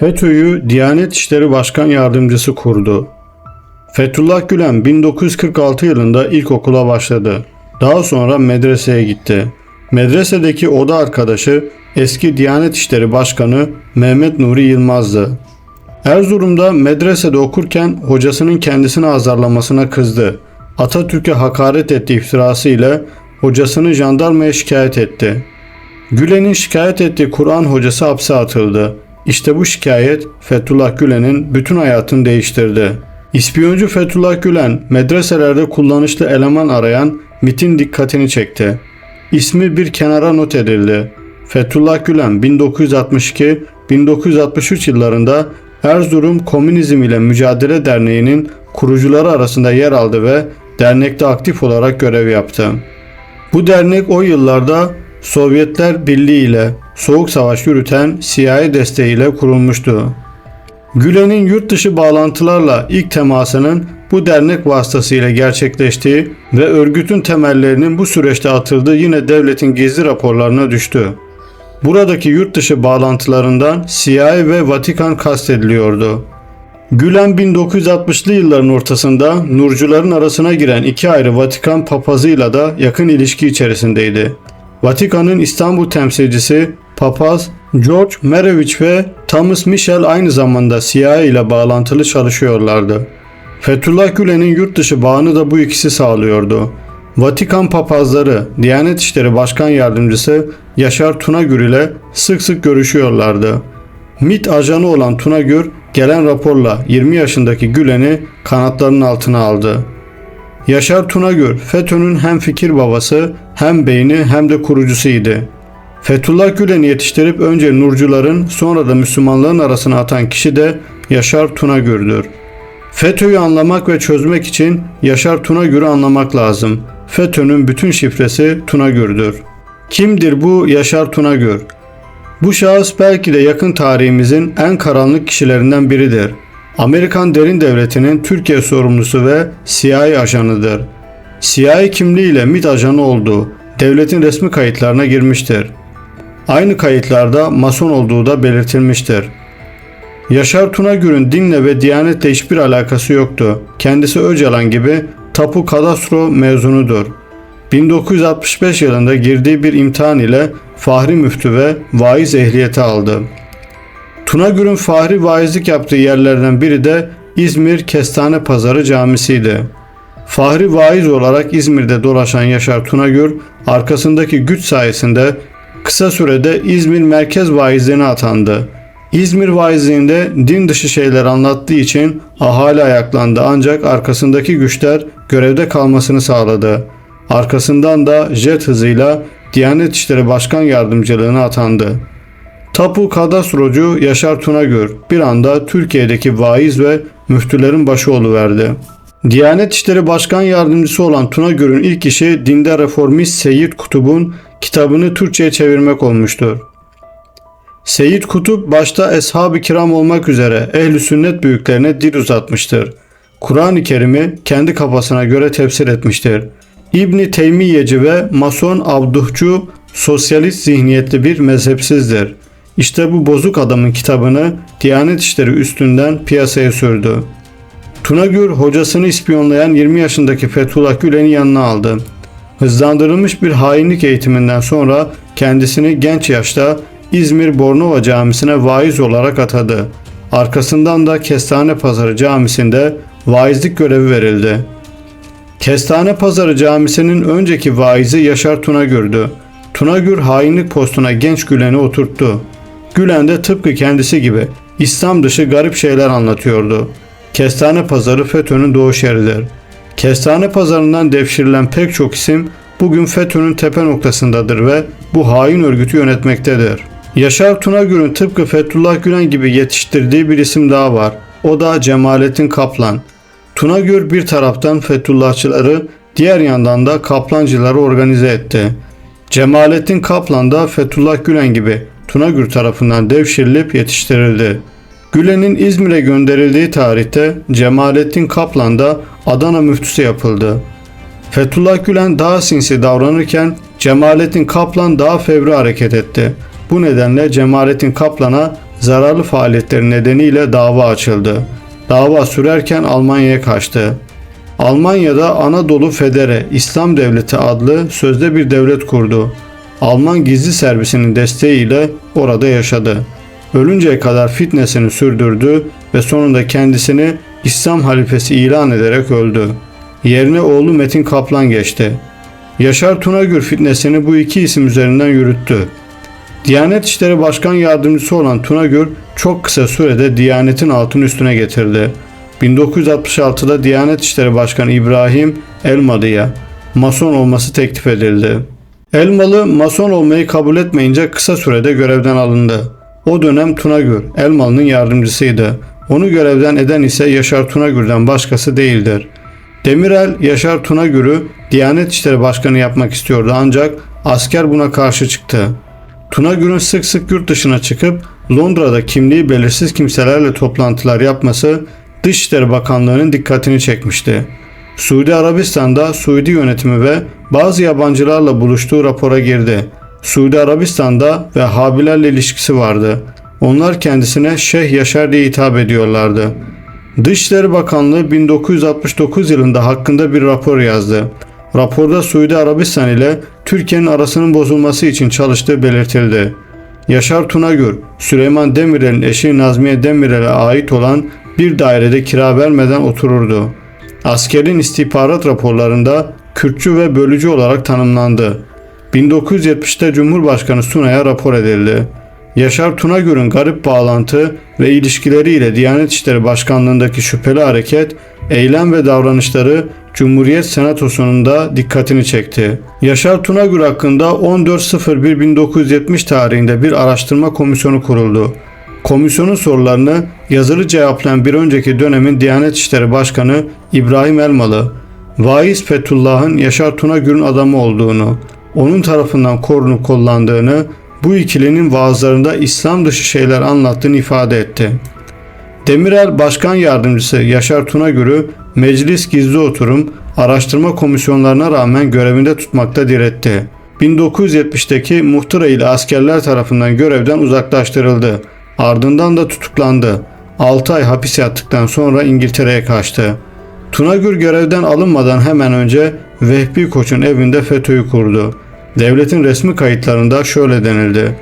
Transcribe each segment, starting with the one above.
FETÖ'yü Diyanet İşleri Başkan Yardımcısı kurdu. Fethullah Gülen 1946 yılında ilkokula başladı. Daha sonra medreseye gitti. Medresedeki oda arkadaşı eski Diyanet İşleri Başkanı Mehmet Nuri Yılmaz'dı. Erzurum'da medresede okurken hocasının kendisini azarlamasına kızdı. Atatürk'e hakaret ettiği iftirası ile hocasını jandarmaya şikayet etti. Gülen'in şikayet ettiği Kur'an hocası hapse atıldı. İşte bu şikayet Fethullah Gülen'in bütün hayatını değiştirdi. İspiyoncu Fethullah Gülen medreselerde kullanışlı eleman arayan MIT'in dikkatini çekti. İsmi bir kenara not edildi. Fethullah Gülen 1962-1963 yıllarında Erzurum Komünizm ile Mücadele Derneği'nin kurucuları arasında yer aldı ve dernekte aktif olarak görev yaptı. Bu dernek o yıllarda Sovyetler Birliği ile soğuk savaş yürüten CIA desteğiyle kurulmuştu. Gülen'in yurt dışı bağlantılarla ilk temasının bu dernek vasıtasıyla gerçekleştiği ve örgütün temellerinin bu süreçte atıldığı yine devletin gizli raporlarına düştü. Buradaki yurt dışı bağlantılarından CIA ve Vatikan kastediliyordu. Gülen 1960'lı yılların ortasında Nurcuların arasına giren iki ayrı Vatikan papazıyla da yakın ilişki içerisindeydi. Vatikan'ın İstanbul temsilcisi papaz George Merevich ve Thomas Michel aynı zamanda CIA ile bağlantılı çalışıyorlardı. Fethullah Gülen'in yurt dışı bağını da bu ikisi sağlıyordu. Vatikan papazları, Diyanet İşleri Başkan Yardımcısı Yaşar Tunagür ile sık sık görüşüyorlardı. MIT ajanı olan Tunagür gelen raporla 20 yaşındaki Gülen'i kanatlarının altına aldı. Yaşar Tunagür, FETÖ'nün hem fikir babası hem beyni hem de kurucusuydu. Fethullah Gülen'i yetiştirip önce Nurcuların sonra da Müslümanların arasına atan kişi de Yaşar Tunagür'dür. FETÖ'yü anlamak ve çözmek için Yaşar Tunagür'ü anlamak lazım. FETÖ'nün bütün şifresi Tunagür'dür. Kimdir bu Yaşar Tunagür? Bu şahıs belki de yakın tarihimizin en karanlık kişilerinden biridir. Amerikan derin devletinin Türkiye sorumlusu ve CIA ajanıdır. CIA kimliğiyle MİT ajanı olduğu devletin resmi kayıtlarına girmiştir. Aynı kayıtlarda mason olduğu da belirtilmiştir. Yaşar Tunagür'ün dinle ve diyanetle hiçbir alakası yoktu. Kendisi Öcalan gibi tapu kadastro mezunudur. 1965 yılında girdiği bir imtihan ile Fahri Müftü ve vaiz ehliyeti aldı. Tunagür'ün fahri vaizlik yaptığı yerlerden biri de İzmir Kestane Pazarı Camisi'ydi. Fahri vaiz olarak İzmir'de dolaşan Yaşar Tunagür arkasındaki güç sayesinde kısa sürede İzmir Merkez Vaizliğine atandı. İzmir vaizliğinde din dışı şeyler anlattığı için ahali ayaklandı ancak arkasındaki güçler görevde kalmasını sağladı. Arkasından da jet hızıyla Diyanet İşleri Başkan Yardımcılığına atandı. Tapu kadastrocu Yaşar Tunagür bir anda Türkiye'deki vaiz ve müftülerin başı oluverdi. Diyanet İşleri Başkan Yardımcısı olan Tunagür'ün ilk işi dinde reformist Seyyid Kutub'un kitabını Türkçe'ye çevirmek olmuştur. Seyyid Kutup başta Eshab-ı Kiram olmak üzere ehli sünnet büyüklerine dil uzatmıştır. Kur'an-ı Kerim'i kendi kafasına göre tefsir etmiştir. İbni Teymiyeci ve Mason Abduhçu sosyalist zihniyetli bir mezhepsizdir. İşte bu bozuk adamın kitabını Diyanet İşleri üstünden piyasaya sürdü. Tunagür hocasını ispiyonlayan 20 yaşındaki Fethullah Gülen'i yanına aldı. Hızlandırılmış bir hainlik eğitiminden sonra kendisini genç yaşta İzmir Bornova Camisi'ne vaiz olarak atadı. Arkasından da Kestane Pazarı Camisi'nde vaizlik görevi verildi. Kestane Pazarı Camisi'nin önceki vaizi Yaşar Tunagür'dü. Tunagür hainlik postuna genç Gülen'i oturttu. Gülen de tıpkı kendisi gibi İslam dışı garip şeyler anlatıyordu. Kestane Pazarı FETÖ'nün doğuş yeridir. Kestane Pazarı'ndan devşirilen pek çok isim bugün FETÖ'nün tepe noktasındadır ve bu hain örgütü yönetmektedir. Yaşar Tunagür'ün tıpkı Fethullah Gülen gibi yetiştirdiği bir isim daha var. O da Cemalettin Kaplan. Tunagür bir taraftan Fethullahçıları, diğer yandan da Kaplancıları organize etti. Cemalettin Kaplan da Fethullah Gülen gibi Tunagür tarafından devşirilip yetiştirildi. Gülen'in İzmir'e gönderildiği tarihte Cemalettin Kaplan da Adana müftüsü yapıldı. Fethullah Gülen daha sinsi davranırken Cemalettin Kaplan daha fevri hareket etti. Bu nedenle Cemalettin Kaplan'a zararlı faaliyetleri nedeniyle dava açıldı. Dava sürerken Almanya'ya kaçtı. Almanya'da Anadolu Federe İslam Devleti adlı sözde bir devlet kurdu. Alman gizli servisinin desteğiyle orada yaşadı. Ölünceye kadar fitnesini sürdürdü ve sonunda kendisini İslam halifesi ilan ederek öldü. Yerine oğlu Metin Kaplan geçti. Yaşar Tunagür fitnesini bu iki isim üzerinden yürüttü. Diyanet İşleri Başkan Yardımcısı olan Tunagür çok kısa sürede Diyanet'in altını üstüne getirdi. 1966'da Diyanet İşleri Başkanı İbrahim Elmalı'ya Mason olması teklif edildi. Elmalı Mason olmayı kabul etmeyince kısa sürede görevden alındı. O dönem Tunagür Elmalı'nın yardımcısıydı. Onu görevden eden ise Yaşar Tunagür'den başkası değildir. Demirel Yaşar Tunagür'ü Diyanet İşleri Başkanı yapmak istiyordu ancak asker buna karşı çıktı. Tunagür'ün sık sık yurt dışına çıkıp Londra'da kimliği belirsiz kimselerle toplantılar yapması Dışişleri Bakanlığı'nın dikkatini çekmişti. Suudi Arabistan'da Suudi yönetimi ve bazı yabancılarla buluştuğu rapora girdi. Suudi Arabistan'da ve Habilerle ilişkisi vardı. Onlar kendisine Şeyh Yaşar diye hitap ediyorlardı. Dışişleri Bakanlığı 1969 yılında hakkında bir rapor yazdı. Raporda Suudi Arabistan ile Türkiye'nin arasının bozulması için çalıştığı belirtildi. Yaşar Tunagür, Süleyman Demirel'in eşi Nazmiye Demirel'e ait olan bir dairede kira vermeden otururdu. Askerin istihbarat raporlarında Kürtçü ve bölücü olarak tanımlandı. 1970'te Cumhurbaşkanı Sunay'a rapor edildi. Yaşar Tunagür'ün garip bağlantı ve ilişkileriyle Diyanet İşleri Başkanlığındaki şüpheli hareket, eylem ve davranışları Cumhuriyet Senatosu'nun da dikkatini çekti. Yaşar Tunagür hakkında 14.01.1970 tarihinde bir araştırma komisyonu kuruldu. Komisyonun sorularını yazılı cevaplayan bir önceki dönemin Diyanet İşleri Başkanı İbrahim Elmalı, Vaiz Fethullah'ın Yaşar Tunagür'ün adamı olduğunu, onun tarafından korunup kollandığını, bu ikilinin vaazlarında İslam dışı şeyler anlattığını ifade etti. Demirel Başkan Yardımcısı Yaşar Tunagür'ü meclis gizli oturum, araştırma komisyonlarına rağmen görevinde tutmakta diretti. 1970'teki muhtıra ile askerler tarafından görevden uzaklaştırıldı. Ardından da tutuklandı. 6 ay hapis yattıktan sonra İngiltere'ye kaçtı. Tunagür görevden alınmadan hemen önce Vehbi Koç'un evinde FETÖ'yü kurdu. Devletin resmi kayıtlarında şöyle denildi.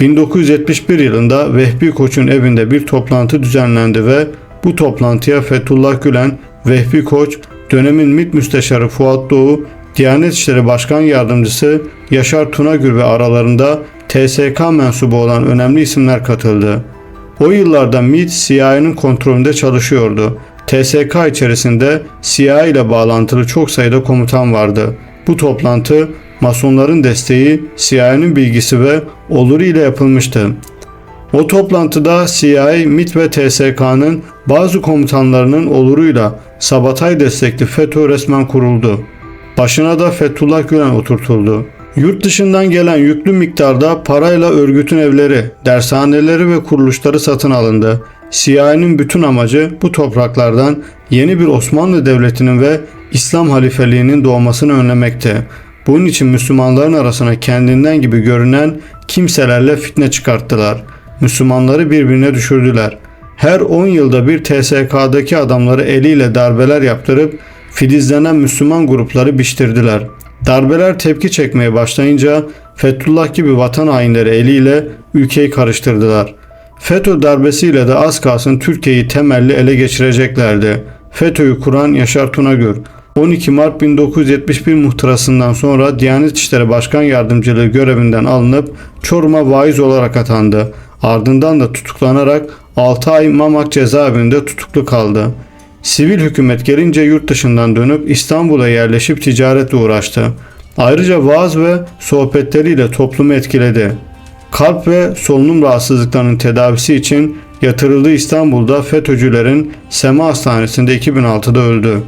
1971 yılında Vehbi Koç'un evinde bir toplantı düzenlendi ve bu toplantıya Fethullah Gülen, Vehbi Koç, dönemin MİT Müsteşarı Fuat Doğu, Diyanet İşleri Başkan Yardımcısı Yaşar Tunagür ve aralarında TSK mensubu olan önemli isimler katıldı. O yıllarda MİT CIA'nın kontrolünde çalışıyordu. TSK içerisinde CIA ile bağlantılı çok sayıda komutan vardı. Bu toplantı Masonların desteği, CIA'nın bilgisi ve oluru ile yapılmıştı. O toplantıda CIA, MIT ve TSK'nın bazı komutanlarının oluruyla Sabatay destekli FETÖ resmen kuruldu. Başına da Fethullah Gülen oturtuldu. Yurt dışından gelen yüklü miktarda parayla örgütün evleri, dershaneleri ve kuruluşları satın alındı. CIA'nın bütün amacı bu topraklardan yeni bir Osmanlı Devleti'nin ve İslam halifeliğinin doğmasını önlemekte. Bunun için Müslümanların arasına kendinden gibi görünen kimselerle fitne çıkarttılar. Müslümanları birbirine düşürdüler. Her 10 yılda bir TSK'daki adamları eliyle darbeler yaptırıp filizlenen Müslüman grupları biçtirdiler. Darbeler tepki çekmeye başlayınca Fethullah gibi vatan hainleri eliyle ülkeyi karıştırdılar. FETÖ darbesiyle de az kalsın Türkiye'yi temelli ele geçireceklerdi. FETÖ'yü kuran Yaşar Tunagür, 12 Mart 1971 muhtırasından sonra Diyanet İşleri Başkan Yardımcılığı görevinden alınıp Çorum'a vaiz olarak atandı. Ardından da tutuklanarak 6 ay Mamak cezaevinde tutuklu kaldı. Sivil hükümet gelince yurt dışından dönüp İstanbul'a yerleşip ticaretle uğraştı. Ayrıca vaaz ve sohbetleriyle toplumu etkiledi. Kalp ve solunum rahatsızlıklarının tedavisi için yatırıldığı İstanbul'da FETÖ'cülerin Sema Hastanesi'nde 2006'da öldü.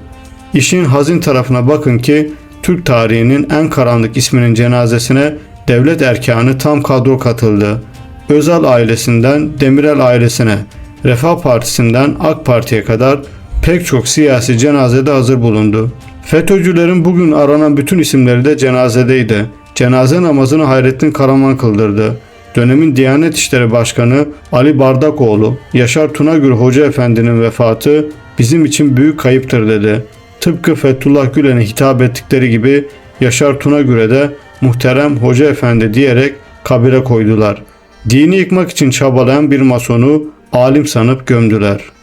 İşin hazin tarafına bakın ki Türk tarihinin en karanlık isminin cenazesine devlet erkanı tam kadro katıldı. Özal ailesinden Demirel ailesine, Refah Partisi'nden AK Parti'ye kadar pek çok siyasi cenazede hazır bulundu. FETÖ'cülerin bugün aranan bütün isimleri de cenazedeydi. Cenaze namazını Hayrettin Karaman kıldırdı. Dönemin Diyanet İşleri Başkanı Ali Bardakoğlu, Yaşar Tunagül Hoca Efendi'nin vefatı bizim için büyük kayıptır dedi. Tıpkı Fethullah Gülen'e hitap ettikleri gibi Yaşar Tunagül'e de muhterem Hoca Efendi diyerek kabire koydular. Dini yıkmak için çabalayan bir masonu alim sanıp gömdüler.''